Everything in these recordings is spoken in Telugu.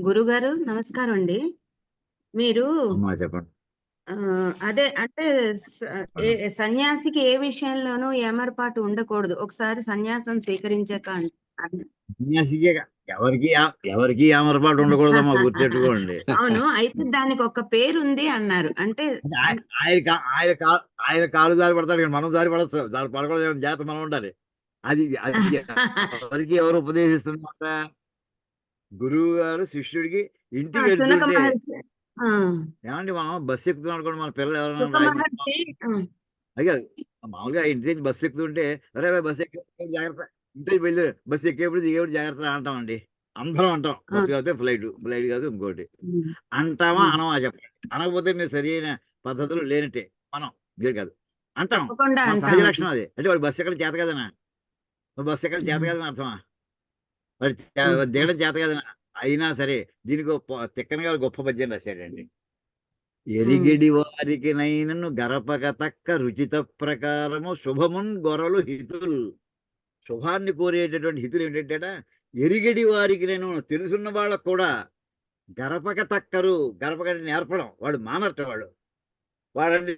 గురుగారు నమస్కారం అండి. మీరు చెప్పండి. అదే అంటే సన్యాసికి ఏ విషయంలోనూ ఏమరపాటు ఉండకూడదు. ఒకసారి సన్యాసం స్వీకరించాక సన్యాసికి ఎవరికి ఎవరికి ఏమరపాటు ఉండకూడదమ్మా గుర్తెట్టుకోండి. అవును అయితే దానికి ఒక పేరు ఉంది అన్నారు. అంటే అంటే ఆయ- ఆయన ఆయన కాలు జారి పడతాడు మనం జారి జారి పడకూడదు జాగ్రత్త మనం ఉండాలి. అది అది ఎవరికి ఎవరు ఉపదేశిస్తున్నమాట గురువు గారు శిష్యుడికి ఇంటికి వెళ్తుంటే ఏమండి మనం బస్సు ఎక్కుతున్నాం అనుకోండి మన పిల్లలు ఎవరైనా అది కాదు మామూలుగా ఇంటి నుంచి బస్సు ఎక్కుతుంటే అరే బస్సు ఎక్కే జాగ్రత్త ఇంటికి బయలుదేరి బస్సు ఎక్కేప్పుడు దిగేప్పుడు జాగ్రత్త అంటామండి. అందరం అంటాం బస్సు కాకపోతే ఫ్లైట్ ఫ్లైట్ కాదు ఇంకోటి. అంటామా. అనమా చెప్పండి. అనకపోతే మీరు సరి అయిన పద్ధతులు లేనట్టే మనం ఇది కాదు. అంటాం. సహజ లక్షణం అది. అంటే వాడు బస్సు ఎక్కడ చేత కదనా బస్సు ఎక్కడ చేత కదని అర్థమా? ఉమ్. దిగడం చేత కదనా అయినా సరే దీనికి తిక్కనగా గొప్ప పద్యం రాశాడండి. ఎరిగిడి వారికి నైనను గరపక తక్క రుచిత ప్రకారము శుభమున్ గొర్రలు హితులు. శుభాన్ని కోరేటటువంటి హితులు ఏంటంటే ఎరిగిడి వారికి నేను తెలుసున్న వాళ్ళకు కూడా గరపక తక్కరు గరపక నేర్పడం వాడు మానట్ట వాడు. వాడంటే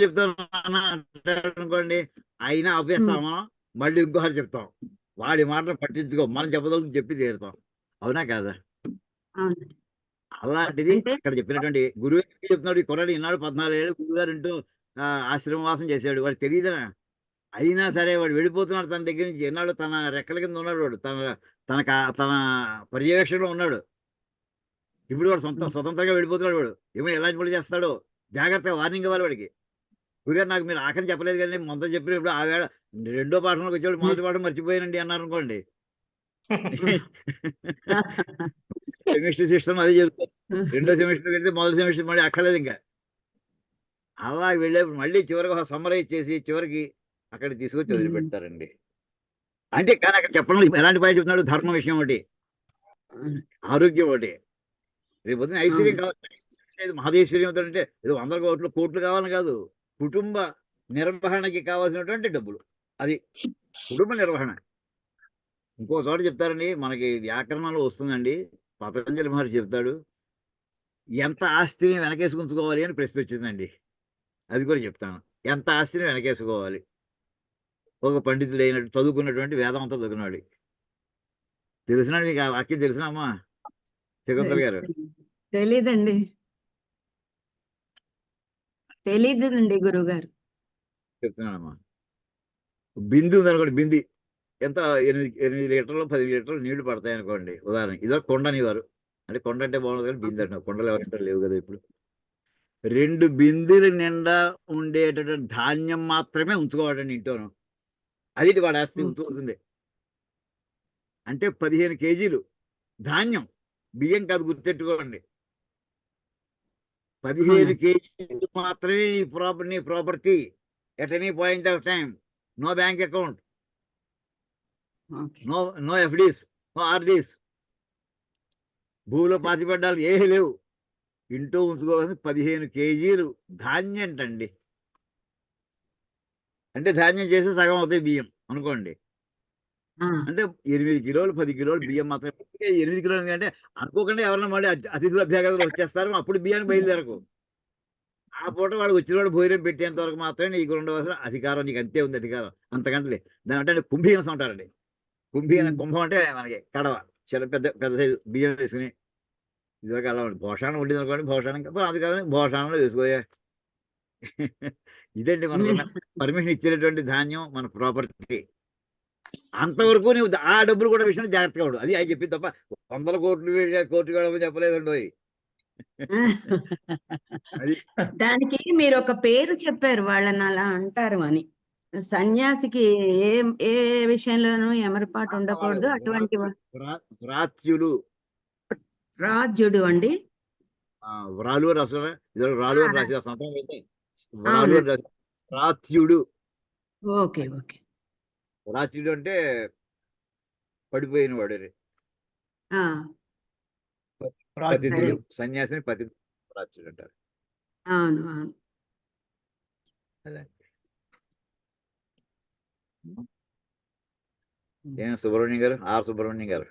చెప్తాను అనుకోండి అయినా అభ్యస్తామా మళ్ళీ ఇంకోసారి చెప్తాం. వాడి మాటలు పట్టించుకో. మనం చెప్పదలుచుకుని చెప్పి తీరుతాం అవునా కాదా? అలాంటిది ఇక్కడ చెప్పినటువంటి గురువు గారు చెప్తున్నాడు? ఈ కుర్రాడు ఈనాడు పద్నాలుగు ఏళ్ళు గురువు గారు ఆ, ఆశ్రమవాసం చేశాడు వాడు తెలియదనా అయినా సరే వాడు వెళ్ళిపోతున్నాడు తన దగ్గర నుంచి. ఎన్నాడు తన రెక్కల కింద ఉన్నాడు వాడు. తన తన కా- తన పర్యవేక్షణలో ఉన్నాడు. ఇప్పుడు వాడు సొంత. స్వతంత్రంగా వెళ్ళిపోతున్నాడు వాడు. ఏమో ఎలాంటి పనులు చేస్తాడో. జాగ్రత్తగా వార్నింగ్ ఇవ్వాలి వాడికి. గురుగారు నాకు మీరు ఆఖరి చెప్పలేదు కానీ మొదట చెప్పినప్పుడు ఆ వేళ రెండో పాఠంలోకి వచ్చేవాడు మొదటి పాఠం మర్చిపోయానండి అన్నారు అనుకోండి. సెమిస్టర్ సిస్టమ్ అదే చెప్తారు రెండో సెమిస్టర్ వెళ్తే మొదటి సెమిస్టర్ మళ్ళీ అక్కర్లేదు ఇంకా. అలా వెళ్ళేప్పుడు మళ్ళీ చివరికి ఒక సమ్మరైజ్ చేసి చివరికి అక్కడ తీసుకొచ్చి వదిలిపెడతారండి. అంటే కానీ అక్కడ చెప్పడం ఎలాంటి పాయింట్ చెప్తున్నాడు? ధర్మ విషయం ఒకటి ఆరోగ్యం ఒకటి. రేపు పొద్దున్న ఐశ్వర్యం కావాలి మహదేశ్వర్యం అంటే ఏదో వందల కోట్లు కోట్లు కావాలని కాదు. కుటుంబ నిర్వహణకి కావాల్సినటువంటి డబ్బులు. అది కుటుంబ నిర్వహణ. ఇంకో చోట చెప్తారండి మనకి వ్యాకరణంలో వస్తుందండి. పతంజలి మహర్షి చెప్తాడు ఎంత ఆస్తిని వెనకేసుకుంచుకోవాలి అని ప్రశ్న వచ్చిందండి. అది కూడా చెప్తాను. ఎంత ఆస్తిని వెనకేసుకోవాలి? ఒక పండితుడు అయినట్టు చదువుకున్నటువంటి వేదం అంతా చదువుకున్నాడు. తెలిసినాడు మీకు ఆ వాక్యం తెలిసినమ్మా శకుంతల గారు. తెలీదండి. తెలీదండి గురువు గారు చెప్తున్నానమ్మా. బింది ఉందనుకోండి బింది. ఎంత ఎనిమిది ఎనిమిది లీటర్లు పది లీటర్లు నీళ్ళు పడతాయి అనుకోండి. ఉదాహరణ ఇదో కొండని వారు అంటే కొండ అంటే బాగుంది కానీ బింది అంటున్నారు. కొండలు ఎవరంటే లేవు కదా ఇప్పుడు. రెండు బిందెల నిండా ఉండేటటువంటి ధాన్యం మాత్రమే ఉంచుకోవాలండి ఇంట్లోను అది వాడు ఆస్తి. ఉంచుకోవాల్సిందే. అంటే పదిహేను కేజీలు ధాన్యం. బియ్యం కాదు గుర్తెట్టుకోండి పదిహేను. కేజీలు మాత్రమే నీ ప్రాపర్ నీ property at any point of time no bank account. No no FDs no RDs. భూమిలో పాతిపెట్టాలి ఏమీ లేవు. ఇంట్లో ఉంచుకోవాల్సిన పదిహేను కేజీలు ధాన్యం అంటండి అంటే ధాన్యం చేస్తే సగం అవుతాయి బియ్యం అనుకోండి. అంటే ఎనిమిది కిలోలు పది కిలోలు బియ్యం మాత్రమే. అంటే ఎనిమిది కిలోలు అంటే అనుకోకుండా ఎవరన్నా మళ్ళీ అతి- అతిథులు అభ్యాగతులు వచ్చేస్తారు. అప్పుడు బియ్యాన్ని బయలుదేరకు. ఆ పూట వాడు వచ్చిన వాడు భోజనం పెట్టేంత వరకు మాత్రమే నీకు ఉండవలసిన అధికారం నీకు అంతే ఉంది అధికారం. అంతకంటే. దాని అంటే కుంభీనసం అంటారండి. కుంభీన. కుంభం అంటే మనకి కడవ. చిన్న పెద్ద పెద్ద సైజు బియ్యం వేసుకుని ఇదివరకు అలా భోషాణం ఉండింది అనుకోండి భోషాణం కాదు, అది కాదు భోషాణంలో వేసుకోయా. ఇదండి మనకు పర్మిషన్ ఇచ్చినటువంటి ధాన్యం మన ప్రాపర్టీ. అంతవరకు నువ్వు ఆ డబ్బులు కూడా విషయం జాగ్రత్తగా ఉండు. అది అది చెప్పింది తప్ప వందల కోట్లు కోట్లు చెప్పలేదండి. అది దానికి మీరు ఒక పేరు చెప్పారు వాళ్ళని అలా అంటారు అని. సన్యాసికి ఏ ఏ విషయంలోనూ ఎమరపాటు ఉండకూడదు. అటువంటి వ్రాత్యులు. రాజ్యుడు అండి. వ్రాలు రాలు రాసి సంతకం పెడితే వ్రాలు అని రాసి వ్రాత్యుడు. Okay okay. వ్రాత్యుడు అంటే పడిపోయిన వాడు సన్యాసిని పతి వ్రాత్యుడు అంటారు. అవును అవును. అలా ఏం సుబ్రహ్మణ్యం గారు? ఆర్ సుబ్రహ్మణ్యం గారు?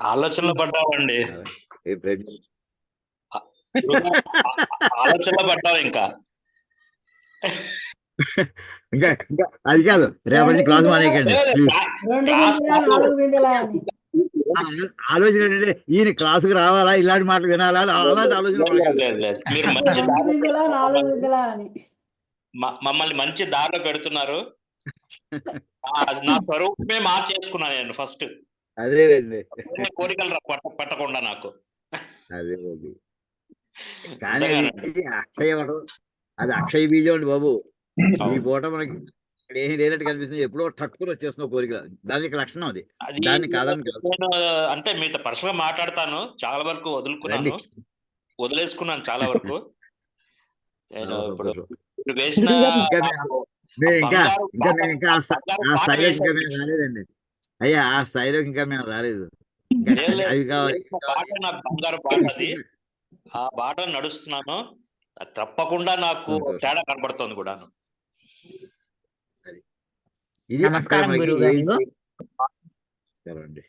ఆలోచనలో పడ్డామండి. ఆలోచనలో పడ్డాం ఇంకా. ఇంకా ఇంకా అది కాదు రేపటి క్లాస్ మానేయకండి ఆలోచన ఏంటంటే ఈయన క్లాసుకు రావాలా ఇలాంటి మాటలు వినాలా అలాంటి ఆలోచన మమ్మల్ని మంచి దారిలో పెడుతున్నారు. నా స్వరూపమే మార్చేసుకున్నాను నేను ఫస్ట్. అదేనండి కోరికలు పట్టకుండా నాకు. అదేనండి కానీ అది అక్షయ అది అక్షయ బీజం అండి బాబు. ఈ పూట మనకి ఇక్కడ ఏం లేనట్టు కనిపిస్తుంది ఎప్పుడో టక్కున వచ్చేస్తున్న కోరిక దానికి లక్షణం అది. దాన్ని కాదని. నేను అంటే మీతో పర్సనల్గా మాట్లాడతాను. చాలా వరకు వదులుకున్నాను. వదిలేసుకున్నాను చాలా వరకు. నేను ఇప్పుడు వేసిన ఇంకా ఇంకా రాలేదండి. అయ్యా ఆ స్థాయిలోకి ఇంకా మేము రాలేదు. అవి కావాలి. పాట నాకు బంగారు పాట అది. ఆ బాట నడుస్తున్నాను. తప్పకుండా నాకు. తేడా కనబడుతుంది కూడాను. ఇది నమస్కారం, అండి.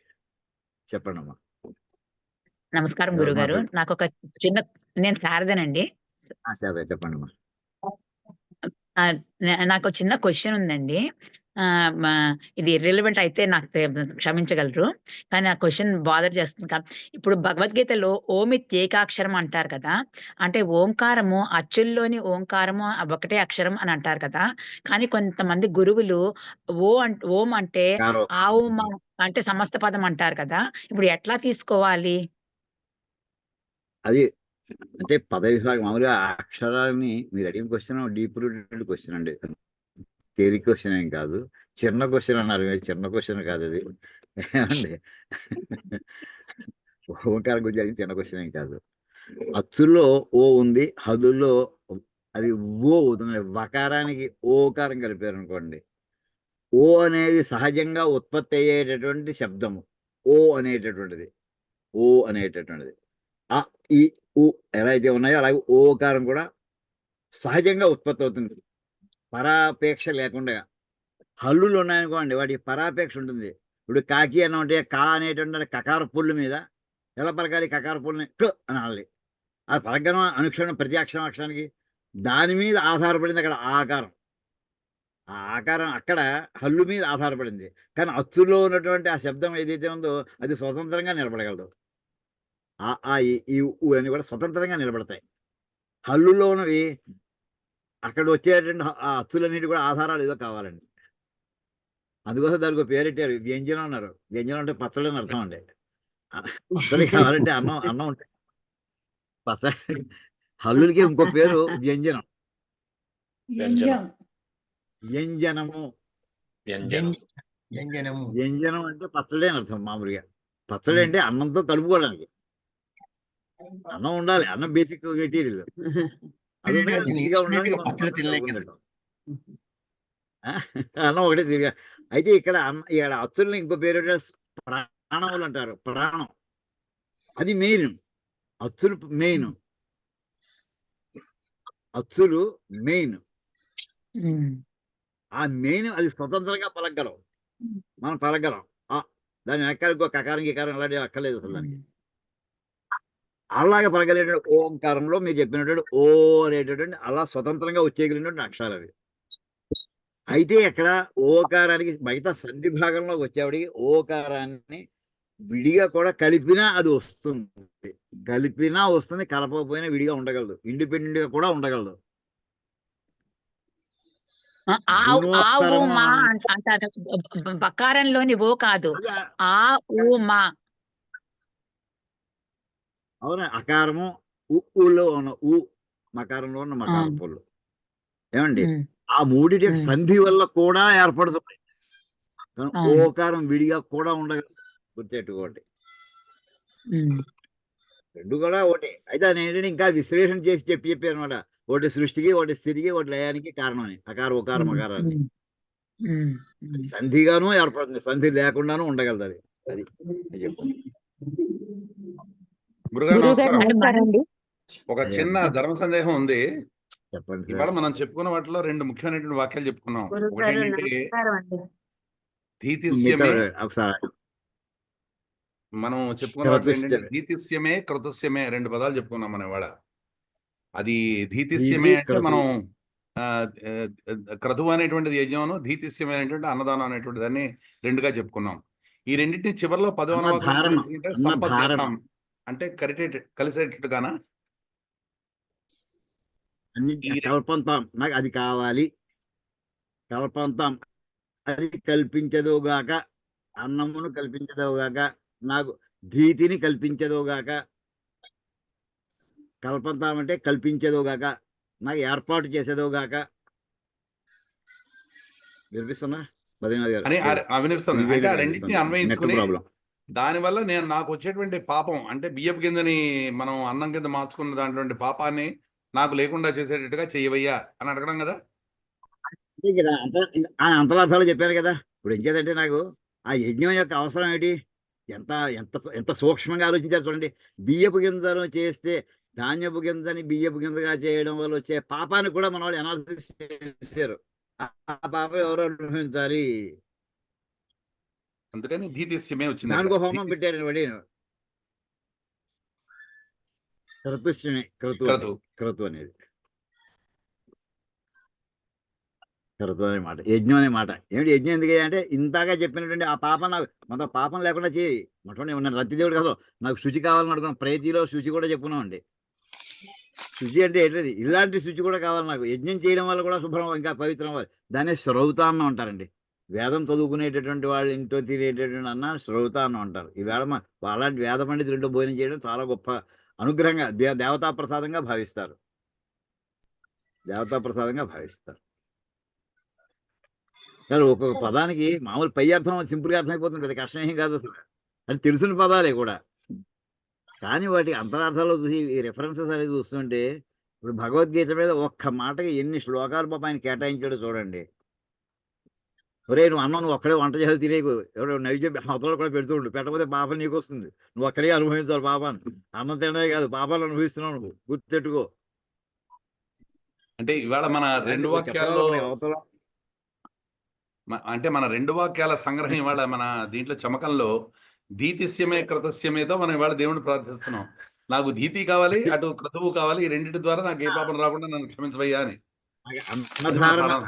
చెప్పండి అమ్మా నమస్కారం గురుగారు నాకు ఒక చిన్న నేను శారదనండి. చెప్పండి అమ్మా నాకు ఒక చిన్న క్వశ్చన్ ఉందండి. ఇది రిలవెంట్ అయితే నాకు క్షమించగలరు. కానీ ఆ క్వశ్చన్ బాదర్ చేస్తుంది కా- ఇప్పుడు భగవద్గీతలో ఓమిత్ ఏకాక్షరం అంటారు కదా. అంటే ఓంకారము అచ్చుల్లోని ఓంకారము ఒకటే అక్షరం అని అంటారు కదా. కానీ కొంతమంది గురువులు ఓ అంట ఓం అంటే. ఆ ఓం అంటే సమస్త పదం అంటారు కదా. ఇప్పుడు ఎట్లా తీసుకోవాలి? అది అంటే పద విభాగం మామూలుగా అక్షరాలని మీరు అడిగిన క్వశ్చన్ డీప్ రూటెడ్ క్వశ్చన్ అండి. తేలి క్వశ్చన్ ఏం కాదు. చిన్న క్వశ్చన్ అన్నారు మీరు చిన్న క్వశ్చన్ కాదు అది. ఏమండి? ఓంకారం గురించి అడిగిన చిన్న క్వశ్చన్ ఏం కాదు. అచ్చుల్లో ఓ ఉంది హదుల్లో అది ఓ అవుతుంది. వకారానికి ఓకారం కలిపారు అనుకోండి. ఓ అనేది సహజంగా ఉత్పత్తి అయ్యేటటువంటి శబ్దము. ఓ అనేటటువంటిది. ఓ అనేటటువంటిది. ఆ ఈ ఉ ఎలా అయితే ఉన్నాయో అలాగే ఓకారం కూడా సహజంగా ఉత్పత్తి అవుతుంది. పరాపేక్ష లేకుండా. హల్లులు ఉన్నాయనుకోండి వాటికి పరాపేక్ష ఉంటుంది. ఇప్పుడు కాకి అని ఉంటే కా అనేటువంటి కకార పుల్లు మీద ఎలా పరకాలి కకార పుల్లని? క అనాలి. ఆ పలకడం అనుక్షణం ప్రతి అక్షరం అక్షరానికి దాని మీద ఆధారపడింది అక్కడ ఆకారం. ఆ ఆకారం అక్కడ హల్లు మీద ఆధారపడింది. కానీ అచ్చులో ఉన్నటువంటి ఆ శబ్దం ఏదైతే ఉందో అది స్వతంత్రంగా నిలబడగలదు. ఆ ఆ ఈ అని కూడా స్వతంత్రంగా నిలబడతాయి. హల్లులో ఉన్నవి అక్కడ వచ్చేటువంటి హ- ఆ అచ్చులన్నిటి కూడా ఆధారాలు ఏదో కావాలండి. అందుకోసం దానికి ఒక పేరెట్టారు వ్యంజనం అన్నారు. వ్యంజనం అంటే పచ్చడి అని అర్థం అండి. పచ్చడి కావాలంటే అన్నం అన్నం ఉంటే. పచ్చడి హల్లులకి ఇంకో పేరు వ్యంజనం. వ్యంజనం. వ్యంజనము. వ్యంజనం. వ్యంజనము. వ్యంజనం అంటే పచ్చడి అని అర్థం మామూలుగా. పచ్చడి అంటే అన్నంతో కలుపుకోవడానికి అన్నం ఉండాలి అన్నం బేసిక్ మెటీరియల్ పచ్చడి అన్నం తినలేం కదా. కలుపుకుంటాం. ఆ? అన్నం ఒకటే తిరిగా అయితే ఇక్కడ ఇక్కడ అచ్చుల్ని ఇంకో పేరు ప్రాణములు అంటారు. ప్రాణం. అది మెయిన్. అచ్చులు మెయిన్. అచ్చులు మెయిన్. ఆ మెయిన్ అది స్వతంత్రంగా పలకగలం మనం పలకగలం. ఆ దాని వెనకాల ఇంకో కకారం గికారం అలాంటివి అక్కర్లేదు అసలు దానికి. అలాగే పలకలేటువంటి ఓంకారంలో మీరు చెప్పినటువంటి ఓ అనేటటువంటి అలా స్వతంత్రంగా వచ్చేయగలిగినటువంటి అక్షరాలు అవి. అయితే ఇక్కడ ఓకారానికి మిగతా సంధి భాగంలోకి వచ్చేవాడికి ఓకారాన్ని విడిగా కూడా కలిపినా అది వస్తుంది. కలిపినా వస్తుంది కలపకపోయినా విడిగా ఉండగలదు. ఇండిపెండెంట్గా కూడా ఉండగలదు. బకారంలోని ఓ కాదు. ఆ ఊ మా. అవునా? అకారము ఉ ఊలో ఉన్న ఊ మకారంలో ఉన్న మకారం. పొల్లు ఏమండి? ఆ మూడిటి యొక్క. సంధి వల్ల కూడా ఏర్పడుతుంది కానీ. ఓకారం విడిగా కూడా ఉండగలదు గుర్తెట్టుకోండి. రెండు కూడా ఒకటి. అయితే అది ఏంటంటే ఇంకా విశ్లేషణ చేసి చెప్పి చెప్పారు అనమాట. ఒకటి సృష్టికి ఒకటి స్థితికి ఒకటి లయానికి కారణం అని అకారం అకారాన్ని ఉమ్, ఉమ్. సంధిగాను ఏర్పడుతుంది. సంధి లేకుండాను ఉండగలదు అది. అది. నేను చెప్పాను. గురుగారు ఒక చిన్న ధర్మ సందేహం ఉంది. చెప్పండి ఇవాళ మనం చెప్పుకున్న వాటిలో రెండు ముఖ్యమైనటువంటి వాక్యాలు చెప్పుకున్నాం. ఒకటి ఏంటంటే ధీతిస్యమే మనం చెప్పుకున్న వాటిలో ఏంటంటే క్రతుశ్చమే. ధీతిస్యమే క్రతుస్యమే రెండు పదాలు చెప్పుకున్నాం మనం ఇవాళ. అది ధీతిస్యమే ధీతి, అంటే. మనం క్రతువు అనేటువంటిది యజ్ఞమును ధీతిస్యమే అనేటువంటి అన్నదానం అనేటువంటి దాన్ని రెండుగా చెప్పుకున్నాం. ఈ రెండింటిని చివరిలో పదవ అంటే కలిటే కలిసేటట్టుగానా? అన్ని కల్పంతాం. నాకు అది కావాలి. కల్పంతాం. అది కల్పించదుగాక అన్నమును కల్పించదుగాక నాకు ధీతిని కల్పించదుగాక కల్పంతాం అంటే కల్పించదుగాక నాకు ఏర్పాటు చేసేదుగాక. వినిపిస్తున్నా అంటే. రెండింటిని నెట్ అన్వయించుకుని ప్రాబ్లం. దానివల్ల నేను నాకు వచ్చేటువంటి పాపం అంటే బియ్యపు గింజని మనం అన్నం కింద మార్చుకున్న దాంట్లో పాపాన్ని నాకు లేకుండా చేసేటట్టుగా చెయ్యవయ్యా అని అడగడం కదా? అంత ఆ అంతరార్థాలు చెప్పాను కదా. ఇప్పుడు ఏం చేద్దంటే నాకు ఆ యజ్ఞం యొక్క అవసరం ఏంటి ఎంత ఎంత ఎంత సూక్ష్మంగా ఆలోచించారు చూడండి. బియ్యపు గింజలు చేస్తే ధాన్యపు గింజని బియ్యపు గింజగా చేయడం వల్ల వచ్చే పాపాన్ని కూడా మన వాళ్ళు అనాలిసిస్ చేశారు. ఆ ఆ పాపం ఎవరు అనుభవించాలి? అందుకని ధీతిస్యమే వచ్చింది. హోమం పెట్టారు వాడి. క్రతుష్యమే క్రతు క్రతు. క్రతు అనేది. క్రతు అనే మాట యజ్ఞం అనే మాట. ఏమిటి యజ్ఞం ఎందుకు అంటే ఇంతగా చెప్పినటువంటి ఆ పాపం నాకు మొత్తం పాపం లేకుండా చేయి మొత్తం నేను రతిదేవుడు కాదు. నాకు శుచి కావాలని అడుగున్నాను ప్రైతిలో శుచి కూడా చెప్పుకున్నామండి శుచి అంటే ఏంటది? ఇలాంటి శుచి కూడా కావాలి నాకు. యజ్ఞం చేయడం వల్ల కూడా శుభ్రం ఇంకా పవిత్రం దాన్ని శ్రౌతాన్నం అంటారండి. వేదం చదువుకునేటటువంటి వాళ్ళు ఇంట్లో తినేటటువంటి అన్న శ్రౌతాన్నం అంటారు. ఈవేళ మా అలాంటి వేద పండితులు భోజనం చేయడం చాలా గొప్ప అనుగ్రహంగా దే దేవతా ప్రసాదంగా భావిస్తారు. దేవతా ప్రసాదంగా భావిస్తారు. కానీ ఒక్కొక్క పదానికి మామూలు పై అర్థం సింపుల్గా అర్థమైపోతుంది పెద్ద కష్టం ఏం కాదు అసలు. అది తెలిసిన పదాలే కూడా. కానీ వాటి అంతరార్థాలు చూసి ఈ రెఫరెన్సెస్ అనేది చూస్తుంటే ఇప్పుడు భగవద్గీత మీద ఒక్క మాటకి ఎన్ని శ్లోకాలు పాప ఆయన కేటాయించాడో చూడండి. ఒరే నువ్వు అన్నం నువ్వు ఒక్కడే వంట చేయాలి తినేకు ఎవడో నైవేద్యం అవతల కూడా పెడుతూ ఉండు. పెట్టకపోతే పాపం నీకు వస్తుంది నువ్వు అక్కడే అనుభవించాలి పాపాన్ని. అన్నం తినడే కాదు పాపాలు అనుభవిస్తున్నావు నువ్వు. గుర్తెట్టుకో అంటే ఇవాళ మన రెండు వాక్యాల్లో అంటే మన రెండు వాక్యాల సంగ్రహం ఇవాళ మన దీంట్లో చమకంలో ధీతిస్యమే కృతస్యమేతో మనం ఇవాళ దేవుని ప్రార్థిస్తున్నాం. నాకు ధీతి కావాలి అటు క్రతువు కావాలి ఈ రెండింటి ద్వారా నాకు ఏ పాపం రాకుండా నన్ను క్షమించవయ్యా అని.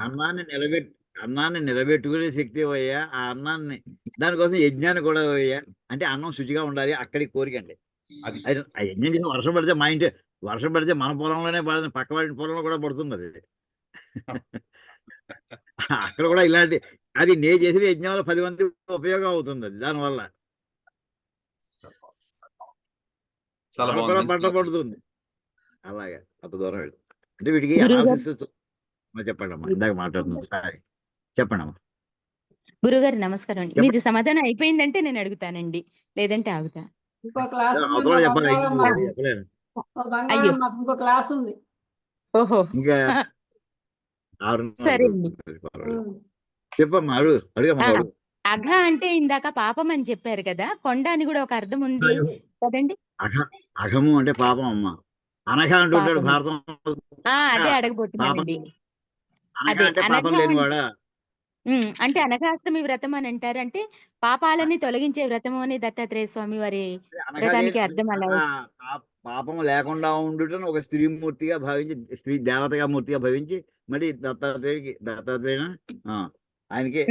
అన్నాన్ని నిలబెట్టి అన్నాన్ని నిలబెట్టుకునే శక్తి అయ్యా ఆ అన్నాన్ని దానికోసం యజ్ఞాన్ని కూడా అయ్యా అంటే అన్నం శుచిగా ఉండాలి అక్కడికి కోరికండి అది. ఆ యజ్ఞం చేసి వర్షం పడితే మా ఇంటి వర్షం పడితే మన పొలంలోనే పడుతుంది పక్క వాడి పొలంలో కూడా పడుతుంది అది. అక్కడ కూడా ఇలాంటి అది నేను చేసిన యజ్ఞం వల్ల పది మంది ఉపయోగం అవుతుంది అది దానివల్ల. పంట పడుతుంది. అలాగే అంత దూరం వెళ్తుంది అంటే వీటికి చెప్పండి అమ్మా ఇందాక మాట్లాడుతున్నాం సారీ. చెప్పండి అమ్మా. గురుగారు నమస్కారం అండి. మీది సమాధానం అయిపోయిందంటే నేను అడుగుతానండి. లేదంటే ఆగుతా. ఇంకో క్లాస్ ఇంకో క్లాస్ ఉంది. ఓహో. సరే అండి. చెప్పమ్మా అఘ అంటే ఇందాక పాపం అని చెప్పారు కదా కొండ అని కూడా ఒక అర్థం ఉంది. కదండి? అఘ అఘము అంటే పాపం అమ్మ. అనఘ అంటుంటాడు. భారతం. ఆ అదే అడగబోతున్నానండి. అదే, అనఘ అంటే అనఘాష్టమి వ్రతం అని అంటారు అంటే పాపాలని తొలగించే వ్రతము అని దత్తాత్రేయ స్వామి వారి వ్రతానికి అర్థం అలా ఆ, పాపం లేకుండా ఉండుటను ఒక స్త్రీ మూర్తిగా భావించి స్త్రీ దేవతగా మూర్తిగా భావించి మరి దత్తాత్రేయుడికి దత్తాత్రేయ ఆయనకి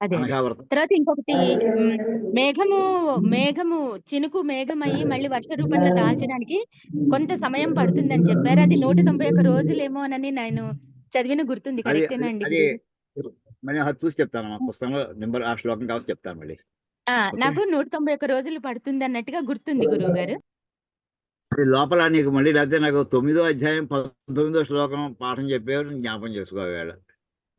అదే. అనఘావ్రతం. తర్వాత ఇంకొకటి మేఘము మేఘము చినుకు మేఘమయ్యి మళ్ళీ వర్ష రూపంలో దాల్చడానికి కొంత సమయం పడుతుందని చెప్పారు. అది నూట తొంభై ఒక్క రోజులేమోనని నేను చదివిన గుర్తుంది. అది కరెక్టేనా అండి అది? చూసి చెప్తాను మా పుస్తకంలో నెంబర్ ఆ శ్లోకం కావచ్చు చెప్తాను మళ్ళీ. నాకు నూట తొంభై ఒక్క రోజులు పడుతుంది అన్నట్టుగా గుర్తుంది గురువు గారు. లోపల నీకు మళ్ళీ లేకపోతే నాకు తొమ్మిదో అధ్యాయం పంతొమ్మిదో శ్లోకం పాఠం చెప్పేవారు జ్ఞాపం చేసుకోవేళ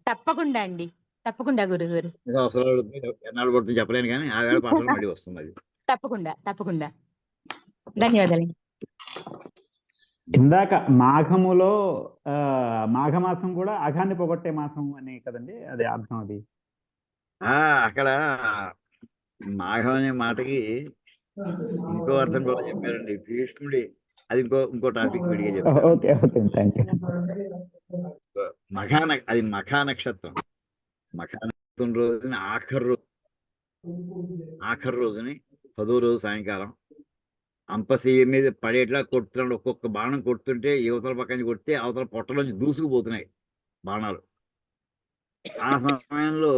తప్పకుండా అండి. తప్పకుండా గురువు గారు. అవసరాలు ఎన్నాళ్ళు పడుతుంది చెప్పలేను కానీ ఆ వేళ పాఠం మళ్ళీ వస్తుంది అది. తప్పకుండా తప్పకుండా. ధన్యవాదాలు ఇందాక మాఘములో ఆ, మాఘమాసం కూడా అఘాన్ని పొగొట్టే మాసం అని కదండి అదే అర్థం అది. ఆ అక్కడ మాఘం అనే మాటకి ఇంకో అర్థం కూడా చెప్పారండి. భీష్ముడి అది ఇంకో ఇంకో టాపిక్ విడిగా చెప్పారు. మఖా అది మఖా నక్షత్రం మఖా నక్షత్రం రోజుని ఆఖరి రోజు ఆఖరి రోజుని పదో రోజు సాయంకాలం అంపశయ్య మీద పడేట్లా కొడుతున్నాడు. ఒక్కొక్క బాణం కొడుతుంటే యువతల పక్క నుంచి కొడితే అవతల పొట్టలోంచి దూసుకుపోతున్నాయి బాణాలు. ఆ సమయంలో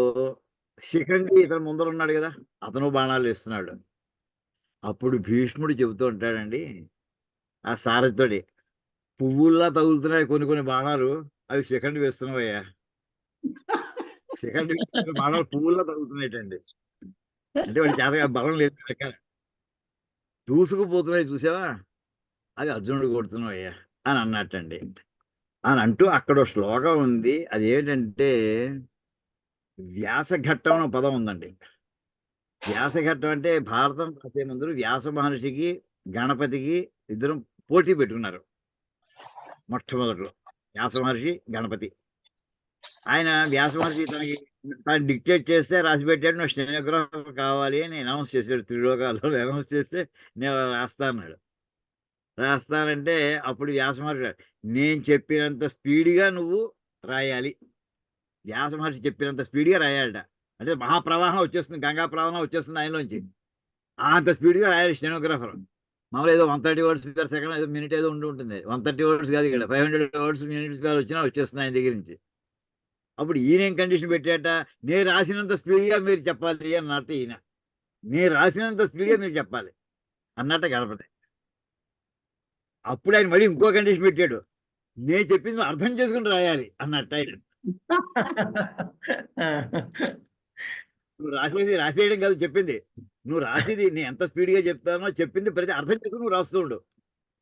శిఖండి ఇతను ముందర ఉన్నాడు కదా అతను బాణాలు వేస్తున్నాడు. అప్పుడు భీష్ముడు చెబుతూ ఉంటాడండి ఆ సారథితోటి పువ్వుల్లా తగులుతున్నాయి కొన్ని కొన్ని బాణాలు అవి శిఖండి వేస్తున్నావయ్యా. శిఖండి వేస్తున్న బాణాలు పువ్వుల్లా తగులుతున్నాయటండి. అంటే వాడి చేత బలం లేదు దూసుకుపోతున్నాయి చూసావా? అది అర్జునుడు కొడుతున్నాయ్యా అని అన్నట్టండి. అని అంటూ అక్కడ శ్లోకం ఉంది. అది ఏంటంటే వ్యాసఘట్టం అనే పదం ఉందండి. వ్యాసఘట్టం అంటే భారతం రాసే ముందు వ్యాస మహర్షికి గణపతికి ఇద్దరం పోటీ పెట్టుకున్నారు. మొట్టమొదట్లో వ్యాస మహర్షి గణపతి. ఆయన వ్యాస మహర్షి తనకి తను డిక్టేట్ చేస్తే రాసి పెట్టాడు నువ్వు స్టెనోగ్రాఫర్ కావాలి అని అనౌన్స్ చేశాడు త్రిలోకాల్లో అనౌన్స్ చేస్తే నేను రాస్తాను రాస్తానంటే అప్పుడు వ్యాసమహర్షి నేను చెప్పినంత స్పీడ్గా నువ్వు రాయాలి. వ్యాసమహర్షి చెప్పినంత స్పీడ్గా రాయాలట. అంటే మహాప్రవాహం వచ్చేస్తుంది గంగా ప్రవాహం వచ్చేస్తుంది ఆయనలోంచి. అంత స్పీడ్గా రాయాలి స్టెనోగ్రాఫర్. మామూలు ఏదో one thirty words per second ఏదో మినిట్ ఏదో ఉండి ఉంటుంది. వన్ థర్టీ వర్డ్స్ కాదు ఇక్కడ five hundred words minutes per వచ్చినా వచ్చేస్తుంది ఆయన దగ్గర నుంచి. అప్పుడు ఈయనేం కండిషన్ పెట్టాట? నేను రాసినంత స్పీడ్గా మీరు చెప్పాలి అన్నట్టు ఈయన. నేను రాసినంత స్పీడ్గా మీరు చెప్పాలి అన్నట్ట గణపతి. అప్పుడు ఆయన మళ్ళీ ఇంకో కండిషన్ పెట్టాడు. నేను చెప్పింది అర్థం చేసుకుని రాయాలి అన్నట్టు ఆయన. నువ్వు రాసేది రాసేయడం కాదు చెప్పింది. నువ్వు రాసేది నేను ఎంత స్పీడ్గా చెప్తానో చెప్పింది ప్రతి అర్థం చేసుకుని నువ్వు రాస్తూ ఉండు.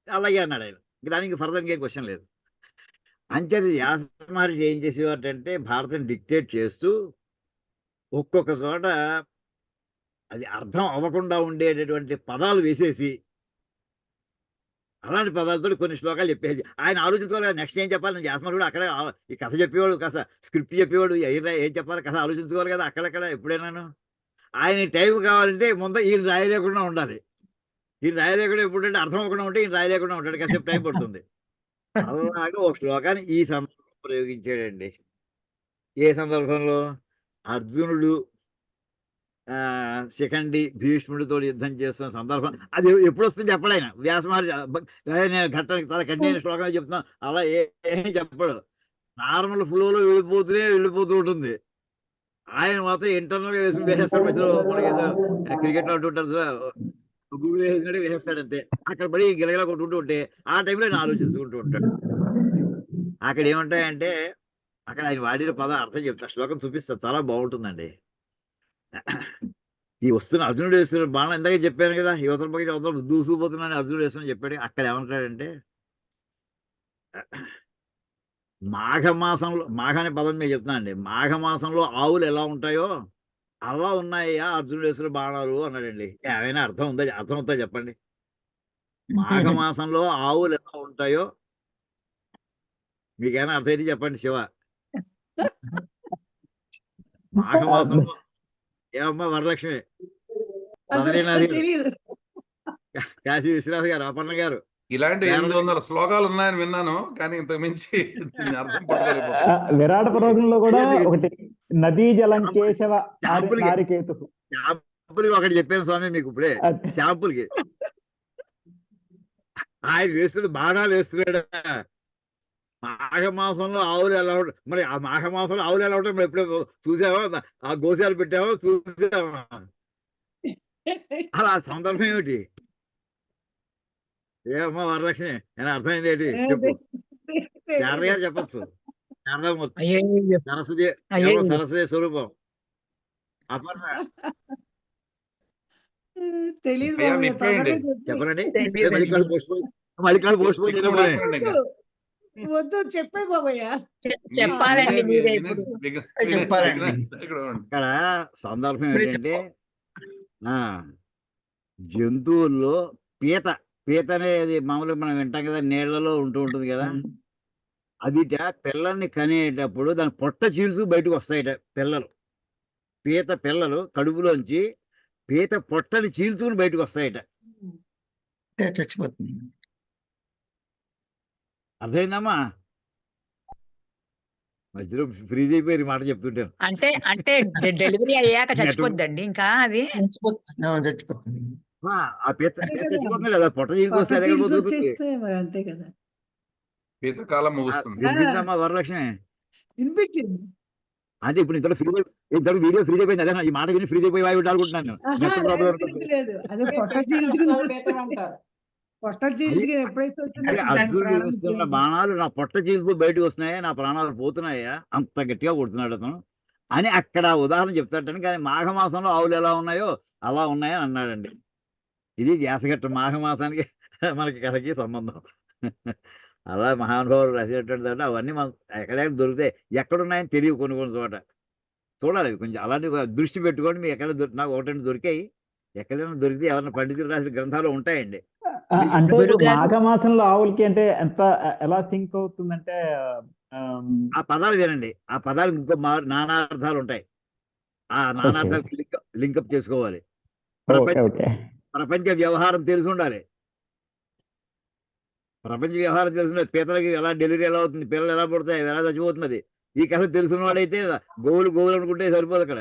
అలాగే అన్నాడు ఆయన. దానికి ఫర్దర్ ఇంకేం క్వశ్చన్ లేదు. అంచేది వ్యాస మహర్షి ఏం చేసేవాటంటే భారతం డిక్టేట్ చేస్తూ ఒక్కొక్క చోట అది అర్థం అవ్వకుండా ఉండేటటువంటి పదాలు వేసేసి అలాంటి పదాలతో కొన్ని శ్లోకాలు చెప్పేసి ఆయన ఆలోచించుకోవాలి నెక్స్ట్ ఏం చెప్పాలి? నేను కూడా అక్కడ ఈ కథ చెప్పేవాడు కాస్త స్క్రిప్ట్ చెప్పేవాడు ఏం ఏం చెప్పాలి? కథ ఆలోచించుకోవాలి కదా అక్కడక్కడ ఎప్పుడైనాను. ఆయన టైం కావాలంటే ముందు ఈయన రాయలేకుండా ఉండాలి. ఈయన రాయలేకుండా ఎప్పుడంటే అర్థం అవ్వకుండా ఉంటే ఈయన రాయలేకుండా ఉంటాడు కాసేపు టైం పడుతుంది. అలాగా ఒక శ్లోకాన్ని ఈ సందర్భంలో ప్రయోగించాడండి. ఏ సందర్భంలో? అర్జునుడు ఆ శిఖండి భీష్ముడితో యుద్ధం చేస్తున్న సందర్భం. అది ఎప్పుడు వస్తుంది చెప్పలేను ఆయన వ్యాసమహర్షి నేను ఘట్టానికి చాలా కఠిన శ్లోకాలు చెప్తున్నాను అలా ఏం చెప్పడు. నార్మల్ ఫ్లోలో వెళ్ళిపోతూనే వెళ్ళిపోతూ ఉంటుంది. ఆయన మాత్రం ఇంటర్నల్గా వేసుకుని వేసేస్తారు మధ్యలో మనకి ఏదో క్రికెట్ ఆడుతుంటారు గూగుల్ వేసినట్టు వేసేస్తాడు అంతే. అక్కడ పడి గిలగిలా కొట్టుకుంటూ ఉంటే ఆ టైంలో ఆయన ఆలోచించుకుంటూ ఉంటాడు అక్కడ ఏముంటాయంటే అక్కడ ఆయన వాడిన పద అర్థం చెప్తా. శ్లోకం చూపిస్తా. చాలా బాగుంటుందండి. ఈ వస్తున్న అర్జునుడు వేస్తున్న బాణం ఇందాక చెప్పాను కదా యువతల పక్కన యువతల దూసుకుపోతున్నాను అర్జునుడు వేస్తున్నా చెప్పాడు. అక్కడ ఏమంటాడంటే మాఘమాసంలో మాఘ అనే పదం మీద చెప్తున్నా అండి మాఘమాసంలో ఆవులు ఎలా ఉంటాయో అలా ఉన్నాయా అర్జునుడు వేసిన బాణాలు? అన్నాడండి. ఏమైనా అర్థం ఉందా? అర్థం అవుతా చెప్పండి. మాఘమాసంలో ఆవులు ఎలా ఉంటాయో? మీకేమైనా అర్థం అయితే చెప్పండి శివ. మాఘమాసంలో ఏమమ్మా వరలక్ష్మి? కాశీ విశ్వనాథ్ గారు అపర్ణ గారు. ఇలాంటి ఎనిమిది వందల శ్లోకాలు ఉన్నాయని విన్నాను కానీ ఇంతకు మించి అర్థం విరాట పర్వతంలో కూడా ఒకటి నదీ జలం కేశవ. నారికేతు శాంపుల్ ఒకటి చెప్పాను స్వామి మీకు ఇప్పుడే. శాంపుల్కి ఆయన వేస్తున్న బాణాలు వేస్తున్నాడు. మాఘమాసంలో ఆవులు ఎలా ఉంటాయి మరి ఆ మాఘమాసంలో ఆవులు ఎలా ఉంటాయి మరి ఎప్పుడో చూసావా? ఆ గోశాలు పెట్టావా? చూసావా? అలా సందర్భం ఏమిటి? ఏమమ్మా వరలక్ష్మి నేను అర్థమైంది ఏంటి? చెప్పు. గారు చెప్పచ్చు. శారదామూర్తి. సరస్వతి సరస్వతి స్వరూపం. అపర్ణ. తెలియదు అయ్యా, బాబు, విప్పేయండి. తొందరగా చెప్పు. చెప్పనండి. తెలీదండి. మళ్ళీ పోస్ట్. వద్దు చెప్పే బాబయ్య. చెప్పాలండి ఇక్కడ సందర్భం ఏంటంటే ఆ జంతువుల్లో పీత పీత అనేది మామూలుగా మనం వింటాం కదా నీళ్ళలో ఉంటూ ఉంటుంది కదా. అదిట పిల్లల్ని కనేటప్పుడు దాని పొట్ట చీల్చు బయటకు వస్తాయట పిల్లలు. పీత పిల్లలు కడుపులోంచి పీత పొట్టని చీల్చుకుని బయటకు వస్తాయట చచ్చిపోతుంది. అర్థమైందమ్మా? మధ్యలో ఫ్రీజ్ అయిపోయి మాట చెప్తుంటాను అంటే అంటే డెలివరీ అయ్యాక చచ్చిపోద్దండి ఇంకా అది? చచ్చిపోతుంది. ఆ, పీత. చచ్చిపోతుంది కదా పొట్ట మరి అంతే కదా. శీతకాలం ముగుస్తుంది. వరలక్ష్మి? వినిపించింది. అంటే ఇప్పుడు ఇంతలో ఫ్రీ ఇంతలో వీడియో ఫ్రీ అయిపోయింది అదే ఈ మాట విని ఫ్రీ అయిపోయి వాయి అనుకుంటున్నాను. పొట్ట చీల్చుకుని ఎప్పుడైతే. బాణాలు నా పొట్ట చీల్పు బయటకు వస్తున్నాయా నా ప్రాణాలు పోతున్నాయా? అంత గట్టిగా కొడుతున్నాడు అతను. అని అక్కడ ఉదాహరణ చెప్తాడని కానీ మాఘమాసంలో ఆవులు ఎలా ఉన్నాయో అలా ఉన్నాయని అన్నాడండి. ఇది వ్యాసఘట్టం మాఘమాసానికి మనకి కథకి సంబంధం. అలా మహానుభావులు రాసేటటువంటి దాంట్లో అవన్నీ మనం ఎక్కడెక్కడ దొరుకుతాయి ఎక్కడున్నాయని తెలియవు కొన్ని కొన్ని చోట. చూడాలి అవి కొంచెం అలాంటి దృష్టి పెట్టుకోండి మీకు ఎక్కడ నాకు ఒకటి దొరికాయి. ఎక్కడైనా దొరికితే ఎవరైనా పండితులు రాసిన గ్రంథాలు ఉంటాయండి. అంటే మాఘమాసంలో ఆవులకి అంటే ఎంత ఎలా సింక్ అవుతుందంటే ఆ పదాలు వినండి. ఆ పదాలు ఇంకో మా నానార్థాలు ఉంటాయి. ఆ నానార్థాలు లింక్ లింకప్ చేసుకోవాలి. ప్రపంచ వ్యవహారం తెలిసి ఉండాలి. ప్రపంచ వ్యవహారం తెలిసిన పీతలకి ఎలా డెలివరీ ఎలా అవుతుంది పిల్లలు ఎలా పుడతాయి ఎలా చచ్చిపోతున్నది. ఈ కథ తెలిసిన వాడైతే గోవులు గోవులు అనుకుంటే సరిపోదు అక్కడ.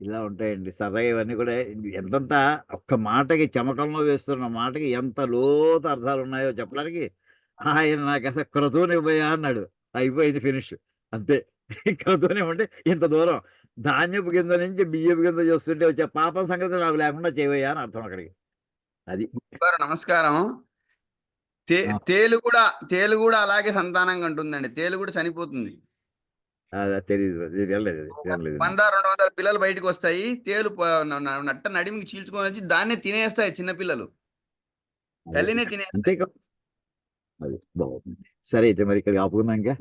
ఇలా ఉంటాయండి సరదాగా ఇవన్నీ కూడా. ఎంతంత ఒక్క మాటకి చమకంలో వేస్తున్న మాటకి ఎంత లోత అర్థాలు ఉన్నాయో చెప్పడానికి ఆయన నాకు అసలు క్రతువుని అన్నాడు. అయిపోయింది ఫినిష్ అంతే. క్రతువుని ఉంటే ఇంత దూరం. ధాన్యపు కింద నుంచి బియ్యపు కింద చూస్తుంటే వచ్చే పాపం సంగతి నాకు లేకుండా చేయవయ్యా అని అర్థం అక్కడికి. అది. నమస్కారం. తే. తేలు కూడా తేలు కూడా అలాగే సంతానంగా ఉంటుందండి. తేలు కూడా చనిపోతుంది. తెలియదు వంద రెండు వందల పిల్లలు బయటకు వస్తాయి. తేలు నట్ట నడిమికి చీల్చుకొని వచ్చి దాన్నే తినేస్తాయి చిన్న పిల్లలు. తల్లినే తినేస్తాయి. సరే అయితే మరి ఇక్కడ ఆపుకున్నాం ఇంకా.